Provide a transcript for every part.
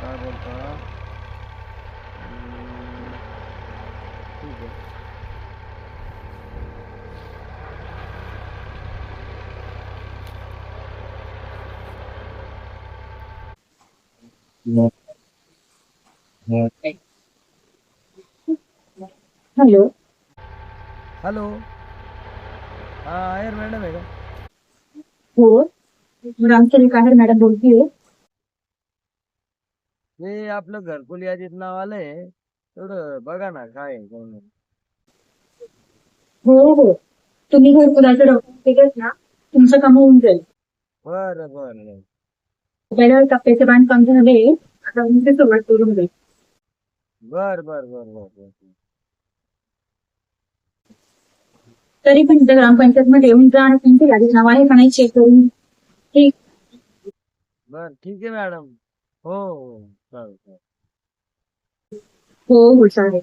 काय बोलता हम्म, ठीक आहे हॅलो. हॅलो. हा आयर मॅडम आहे का? हो. रामचंद्र काहेर मॅडम बोलतीये. हे आपलं घरकुल यादीत नाव आलंय. तेवढं बघा ना काय आहे, नाही. हो हो. तुम्ही घरकुलाचं डॉक्युमेंट दिलेत ना तुमचं काम होऊन जाईल. बरं बरं. पहिल्या टप्प्याचे बांधकाम झाले आता तुमची सुरुवात करून जाईल. बर बर बर बर बर तरी पण इथं ग्रामपंचायत मध्ये येऊन जा आणि यादीत नाव आहे का नाही चेक करून ठीक. बर ठीक आहे मॅडम. हो हो चालेल चालेल. हो हो चालेल.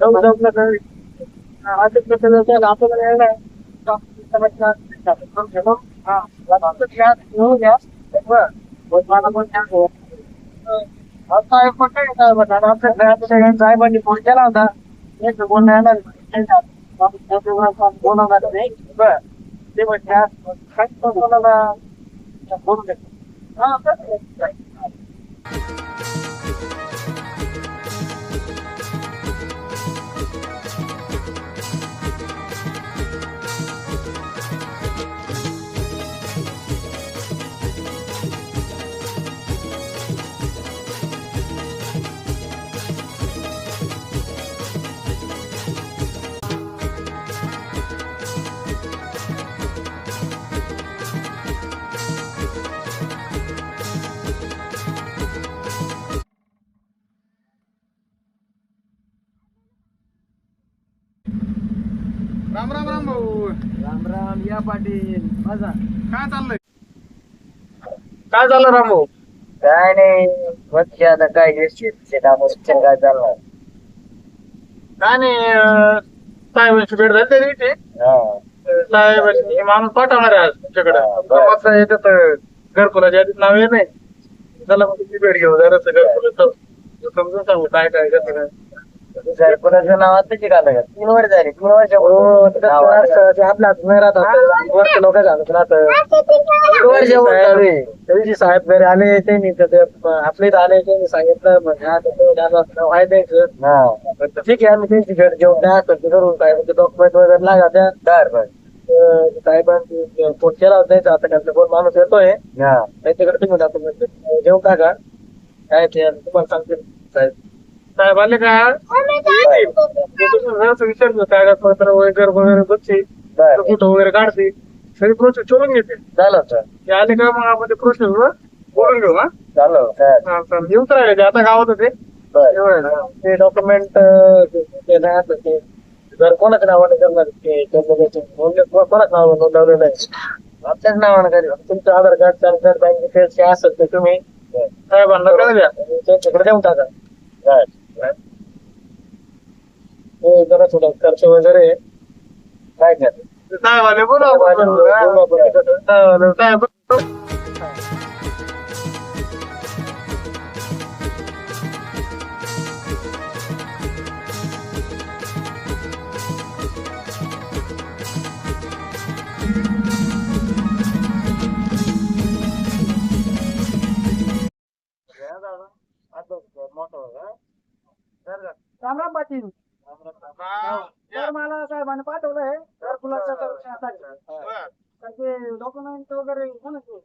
आहे? काय काय जाऊ, ना. जाऊ. सांग. असं आपल्याला यायला पण घ्या. साहेबांनी फोन केला होता फोन बोलवणार नाही ते राम राम राम भाऊ. राम राम या पाटील. माझा काय चाललंय? काय झालं राम भाऊ? काय नाही वरची आता. काय काय चालणार काय नाही अं, साहेबांची भेट झाली त्या दिवशी हे. माणूस पाठवणार आहे आज तुमच्याकडे. हा, बरं. याच्यात घरकुलाच्या यादीत नाव येत नाही. त्याला मग तुमची भेट घेऊ जरा घरकुलाचं समजून सांगू काय काय कसं काय. घरकुलाचं नाव आताची का तीन वर्ष झाली तीन वर्ष हो, ते ते आपल्या. वर्ष लोक झालं वर्ष होत चालू आहे. त्या दिवशी साहेब घरी आले त्यांनी ते इथं आले त्यांनी सांगितलं. म्हणजे तसं झालं असं व्हाय द्यायचं तर ठीक आहे आम्ही त्यांची भेट घेऊन द्या तर ते करून काय म्हणजे डॉक्युमेंट वगैरे लागा त्या. बर साहेबांनी फोन केला होता आता त्यांचा कोण माणूस येतोय. त्यांच्याकडे तुम्ही जातो म्हणजे जेवण टाका. काय ते तुम्हाला सांगते साहेब. साहेब आले का? विचारतो कागदपत्र वगैरे वगैरे बघते. बर. फोटो वगैरे काढते. सगळी प्रोसेस करून घेते. झालं सर ते आले का मग आपण ते प्रोसेस बोलून घेऊ हा? झालं हा, चालेल. येऊच राहिले. ते आता गावात होते. ना. ते डॉक्युमेंट ते नाही ते. जर कोणाच्या नावाने करणार ते जन्मदाते नोंदणी को- कोणाच्या नावाने नोंदवलेलं आहे आमच्याच नावाने करेल तुमचं Aadhaar card PAN card bank details काय असेल ते तुम्ही साहेबांना कळू द्या. त्यांच्याकडे देऊन टाका. हो जरा थोडं खर्च वगैरे काय काय साहेबाने साहेब रामराम साहेबांनी पाठवलंय घरकुलाच्या संरक्षणासाठी तर ते डॉक्युमेंट वगैरे कोणाचे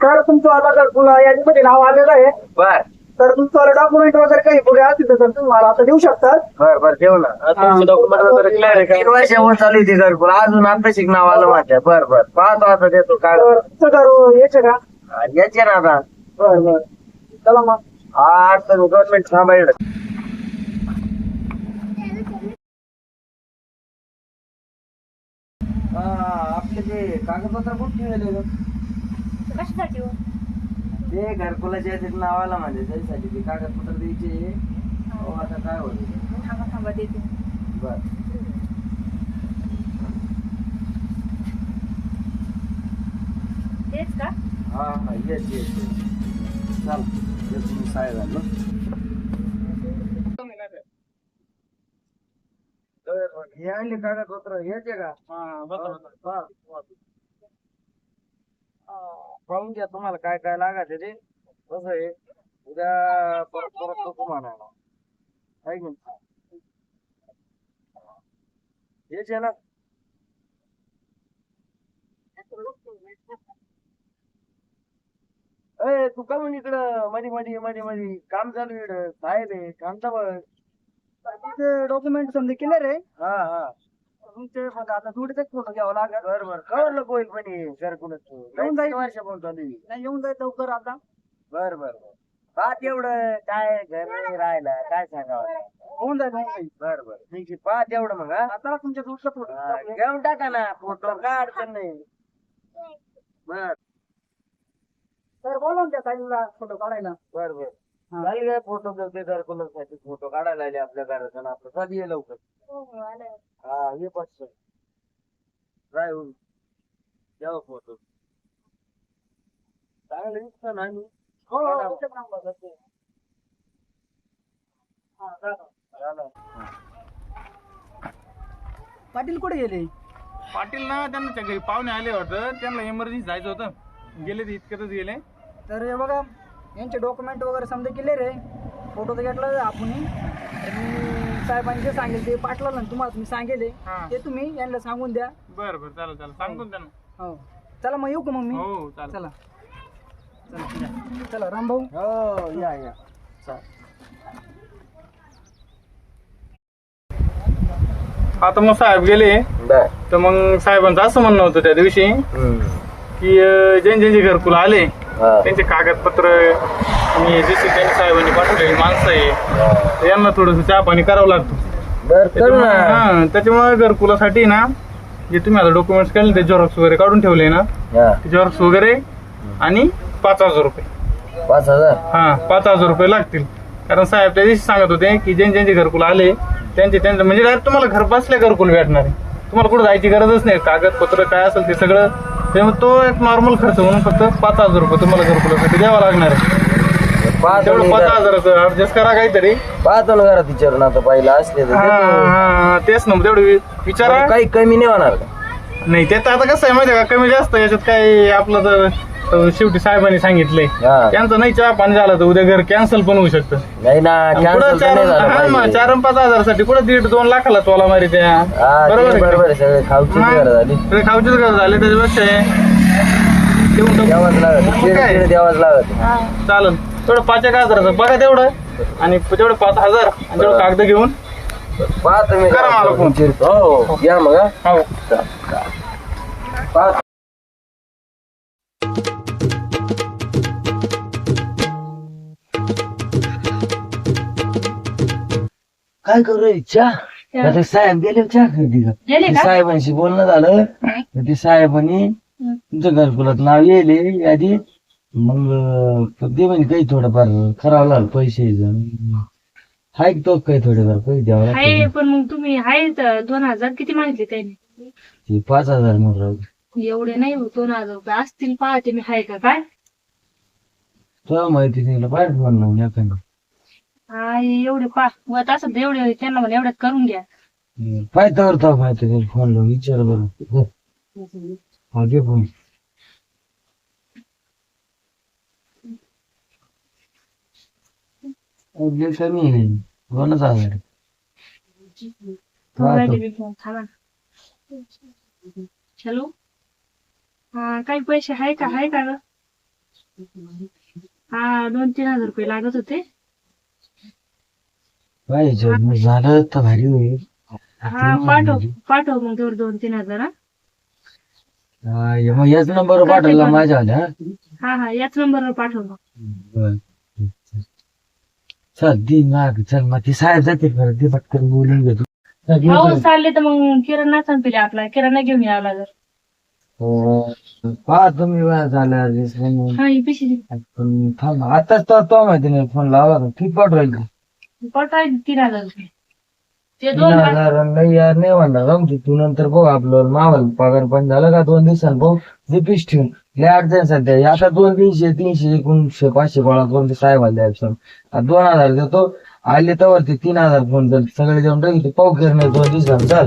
तर तुमचं आता घरकुल याच्यामध्ये नाव आलेलं आहे बर. तर तुमचं डॉक्युमेंट वगैरे काही पुढे असतील तर तुम्हाला आता देऊ शकतात बर बर ठेव ना. डॉक्युमेंट वगैरे क्लिअर आहे तीन वर्षावर चालू होती घरकुल अजून आता शिक नाव आलं माझ्या. बर बर. पाहतो आता देतो काय तर तुमचं घर याचे का? याचे ना आता. बरं बरं. चला मग. हा तर गव्हर्नमेंट थांबायला आपले ते कागदपत्र कुठे ठेवले ग? कशासाठी हो? ते घरकुलाच्या याच्यात नावाला म्हणजे त्याच्यासाठी ते कागदपत्र द्यायचे. हो. आता काय होईल? थांबा थांबा देते. बर. तेच का? हा हा येस येस चाल ये तुम्ही साहेब आलो. हे आणले कागदपत्र याचे का? हा. पाहून घ्या तुम्हाला काय काय लागायचं ते. कसं आहे? उद्या परत परत नको म्हणायला आहे की नाही? हेच आहे ना. अय तू का म्हणून इकडं मध्ये मध्ये मध्ये मध्ये काम चालू आहे इकडं. साहेब आहे शांत बस. तुमचे डॉक्युमेंट समजे क्लिअर आहे? हा हा. तुमचे मग आता थोडेच फोटो घ्यावा लागेल. बर बर. लोक होईल पण हे घरकुलच येऊन जाईल. वर्ष आहे. नाही येऊन जाईल लवकर आता. बर बर बर. पाहत एवढं काय घर नाही राहिलं काय सांगावं? होऊन जाईल होऊन जाईल. बर बर. ठीक आहे पाहत एवढं मग हा? आता तुमच्या दूरचा फोटो घेऊन टाका ना फोटो काय अडचण नाही. बर. तर बोलवून त्या ताईला फोटो काढायला. बर बर. हा. काय फोटो करते घरकुलासाठी फोटो काढायला आले आपल्या घराचा ना आपलं कधी ये लवकर हो हो आलं हा ये पाच काय होईल द्यावं फोटो चांगलं दिसतं ना मी हो. हो. हा. झालं. पाटील कुठे गेले पाटील ना त्यांना त्या घरी पाहुणे आले होतं त्यांना इमर्जन्सी जायचं होतं गेले ते इतक्यातच गेले तर हे बघा यांचे डॉक्युमेंट वगैरे समजा क्लिअर आहे फोटो तर घेतला आपण. मी साहेबांनी जे सांगेल ते पाठवलं ना तुम्हाला तुम्ही सांगेल हा. ते तुम्ही यांना सांगून द्या. बरं बरं चालेल चालेल. सांगतो ना. त्यांना हो. चला मग येऊ का मग मी? हो चालेल. चला. चला. चला रामभाऊ. हो या या. आता मग साहेब गेले. बर. तर मग साहेबांचं असं म्हणणं होतं त्या दिवशी की अं, ज्यांचे ज्यांचे घरकुल आले. त्यांचे कागदपत्र आणि जसे त्यांनी साहेबांनी पाठवलेली माणसं आहे यांना थोडस चहा पाणी करावं लागतं. बर कर त्याच्यामुळे ना हा, त्याच्यामुळे घरकुलासाठी ना जे तुम्ही आता डॉक्युमेंट्स केले ते झेरॉक्स वगैरे काढून ठेवले ना हा, ते झेरॉक्स वगैरे आणि पाच हजार रुपये. पाच हजार? हा पाच हजार रुपये लागतील. कारण साहेब त्या दिवशी सांगत होते की ज्यांचे ज्यांचे घरकुल आले त्यांचे त्यांचे म्हणजे direct तुम्हाला घर बसल्या घरकुल भेटणार आहे. तुम्हाला कुठं जायची गरजच नाही. कागदपत्र काय असेल ते सगळं त्यामुळे तो एक नॉर्मल खर्च म्हणून फक्त पाच हजार रुपये तुम्हाला घरकुलासाठी द्यावा लागणार आहे. पाहतो तेवढं पाच हजाराचं ऍडजस्ट करा काहीतरी. पाहतो ना घरात विचारून आता पहिला असले तर हा, देतो. हा, तेच ना तेवढं वि- विचारा. काही कमी नाही होणार. का नाही ते तर आता कसं आहे माहिती आहे का? कमी जास्त याच्यात काय आपलं तर तर शेवटी साहेबांनी सांगितलंय. हा. त्यांचं नाही चहा पाणी झालं तर उद्या घर कॅन्सल पण होऊ शकतं. नाही ना कॅन्सल चार नाही झालं हा मग पाहिजे. चार अन् पाच हजारासाठी कुठं दीड दोन लाखाला तोला मारी त्या. हा, बरोबर आहे बरोबर का? आहे सगळे खाऊची मग घर झाली. ते खाऊचीच घर झाले त्याच्यापेक्षा हे. देऊन टाकू. द्यावाच लागत मग चिड काय? चिड द्यावाच लागत चालेल तेवढं पाच एक हजाराचं बघा तेवढं. आणि तेवढं पाच हजार. आणि तेवढं कागद घेऊन. पाहतो मी करा मला फोन. चिरतो हो. या मग हा. हो. पाहतो. काय करू चहा आता साहेब गेले चहा खरेदी का गेले ते का? साहेबांशी बोलणं झालं. तर ते साहेबांनी तुमच्या घरकुलात नाव येले यादी. मग अं, दे म्हणे काही थोडंफार. करावं लागलं पैसे. हाय तो काही थोडेफार पैसे द्यावं हाय लागतं पण मग तुम्ही हाय तर दोन हजार किती मागितले त्याने? ते पाच हजार मग राहू एवढे नाही हो दोन हजार रुपये असतील पाहते मी हाय का काय? तुला माहिती नाही बाहेर फोन लावून एखादं. हा एवढे पा वत असं तर एवढे त्यांना मला एवढ्यात करून घ्या. पायथ्यावर तो माहिती फोन लावून विचार बरं. हा. घे फोन मी ना. हॅलो? हा काही पैसे आहे का? आहे का ग? हा दोन तीन हजार रुपये लागत होते. पाहिजे मग झालं तर भारी होईल. हा पाठव पाठव मग तेवढे दोन तीन हजार हा. हा, हे मग याच नंबर पाठवला माझ्या हा हा याच नंबरवर पाठव मग. बर चल. दी माग चल मग ती साहेब जाते खरं ते पटकन बोलून घेतो. चल. हो चालले तर मग किराणा संपले आपला किराणा घेऊन यावं लागेल पहा तुम्ही वेळा झाला. हा ही पिशी पण थांब आताच तर तो माहिती नाही फोन लावा ठीक पाठवायला पाठवायचे तीन हजार रुपये. ते तीन दोन हजार नाही यार नाही म्हणणार आमची तू नंतर बघ आपलं मावल पगार पण झालं का दोन दिवसांनी भाऊ दीपीस ठेवून. लय अडचण सध्या. आता दोन तीनशे तीनशे एकोणशे पाचशे गोळा करून ते साहेबाला द्यायचं आता दोन हजार देतो आले तर वरती तीन हजार फोन सगळे देऊन टाकी पाऊ नाही दोन दिवसांनी चाल